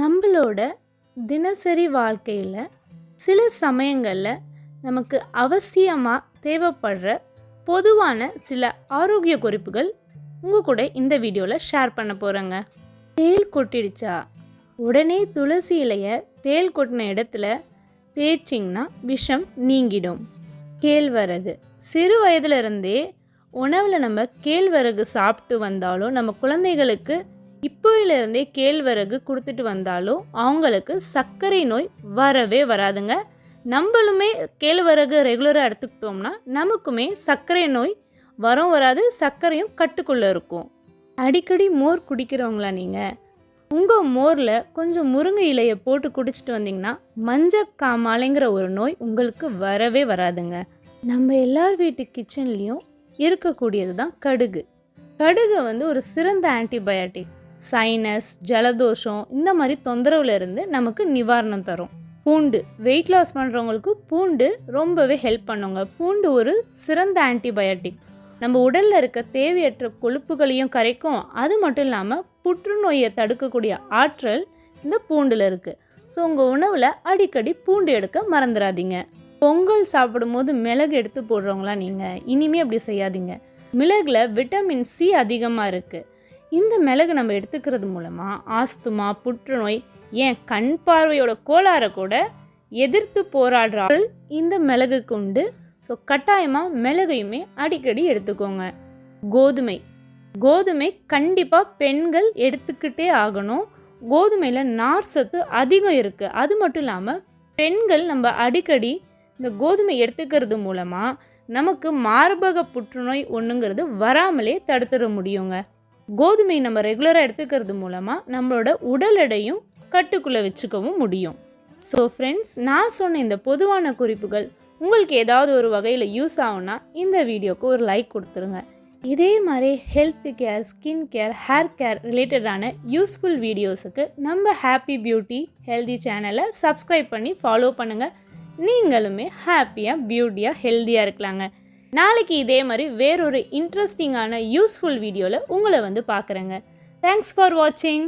நம்மளோட தினசரி வாழ்க்கையில் சில சமயங்களில் நமக்கு அவசியமாக தேவைப்படுற பொதுவான சில ஆரோக்கிய குறிப்புகள் உங்கள் கூட இந்த வீடியோவில் ஷேர் பண்ண போகிறேங்க தேள் கொட்டிடுச்சா? உடனே துளசி இலையை தேள் கொட்டின இடத்துல தேய்ச்சிங்கன்னா விஷம் நீங்கிடும். கேழ்வரகு. சிறு வயதுலேருந்தே உணவில் நம்ம கேழ்வரகு சாப்பிட்டு வந்தாலும் நம்ம குழந்தைகளுக்கு இப்போயிலிருந்தே கேழ்வரகு கொடுத்துட்டு வந்தாலும் அவங்களுக்கு சர்க்கரை நோய் வரவே வராதுங்க. நம்மளுமே கேழ்வரகு ரெகுலராக எடுத்துக்கிட்டோம்னா நமக்குமே சர்க்கரை நோய் வரும் வராது சர்க்கரையும் கட்டுக்குள்ளே இருக்கும். அடிக்கடி மோர் குடிக்கிறவங்களா நீங்கள் உங்கள் மோரில் கொஞ்சம் முருங்கை இலையை போட்டு குடிச்சிட்டு வந்தீங்கன்னா மஞ்சக்காமாலைங்கிற ஒரு நோய் உங்களுக்கு வரவே வராதுங்க. நம்ம எல்லார் வீட்டு கிச்சன்லேயும் இருக்கக்கூடியது தான் கடுகு. கடுகு வந்து ஒரு சிறந்த ஆன்டிபயாட்டிக் சைனஸ் ஜலதோஷம் இந்த மாதிரி தொந்தரவுல இருந்து நமக்கு நிவாரணம் தரும். பூண்டு வெயிட் லாஸ் பண்ணுறவங்களுக்கு பூண்டு ரொம்பவே ஹெல்ப் பண்ணுங்க. பூண்டு ஒரு சிறந்த ஆன்டிபயோட்டிக் நம்ம உடலில் இருக்க தேவையற்ற கொழுப்புகளையும் கரைக்கும். அது மட்டும் இல்லாமல் புற்றுநோயை தடுக்கக்கூடிய ஆற்றல் இந்த பூண்டில் இருக்குது ஸோ உங்கள் உணவில் அடிக்கடி பூண்டு எடுக்க மறந்துடாதீங்க பொங்கல் சாப்பிடும்போது மிளகு எடுத்து போடுறவங்களா நீங்கள் இனிமே அப்படி செய்யாதீங்க. மிளகில் விட்டமின் சி அதிகமாக இருக்குது இந்த மிளகு நம்ம எடுத்துக்கிறது மூலமாக ஆஸ்துமா புற்றுநோய் ஏன் கண் பார்வையோட கோளாறை கூட எதிர்த்து போராடுற இந்த மிளகுக்கு உண்டு ஸோ கட்டாயமாக மிளகையுமே அடிக்கடி எடுத்துக்கோங்க. கோதுமை. கோதுமை கண்டிப்பாக பெண்கள் எடுத்துக்கிட்டே ஆகணும். கோதுமையில் நார் சத்து அதிகம் இருக்குது அது மட்டும் இல்லாமல் பெண்கள் நம்ம அடிக்கடி இந்த கோதுமை எடுத்துக்கிறது மூலமாக நமக்கு மார்பக புற்றுநோய் ஒன்றுங்கிறது வராமலே தடுத்துட முடியுங்க. கோதுமை நம்ம ரெகுலராக எடுத்துக்கிறது மூலமாக நம்மளோட உடல் எடையும் கட்டுக்குள்ளே வச்சுக்கவும் முடியும். ஸோ ஃப்ரெண்ட்ஸ் நான் சொன்ன இந்த பொதுவான குறிப்புகள் உங்களுக்கு ஏதாவது ஒரு வகையில் யூஸ் ஆகும்னா இந்த வீடியோக்கு ஒரு லைக் கொடுத்துருங்க. இதே மாதிரி health care skin care hair care ரிலேட்டடான யூஸ்ஃபுல் வீடியோஸுக்கு நம்ம ஹாப்பி பியூட்டி ஹெல்தி சேனலை சப்ஸ்கிரைப் பண்ணி ஃபாலோ பண்ணுங்கள் நீங்களுமே ஹாப்பியாக பியூட்டியாக ஹெல்த்தியாக இருக்கலாங்க. நாளைக்கு இதே மாதிரி வேறொரு இன்ட்ரெஸ்டிங்கான யூஸ்ஃபுல் வீடியோவில் உங்களை வந்து பார்க்குறேங்க. தேங்க்ஸ் ஃபார் வாட்சிங்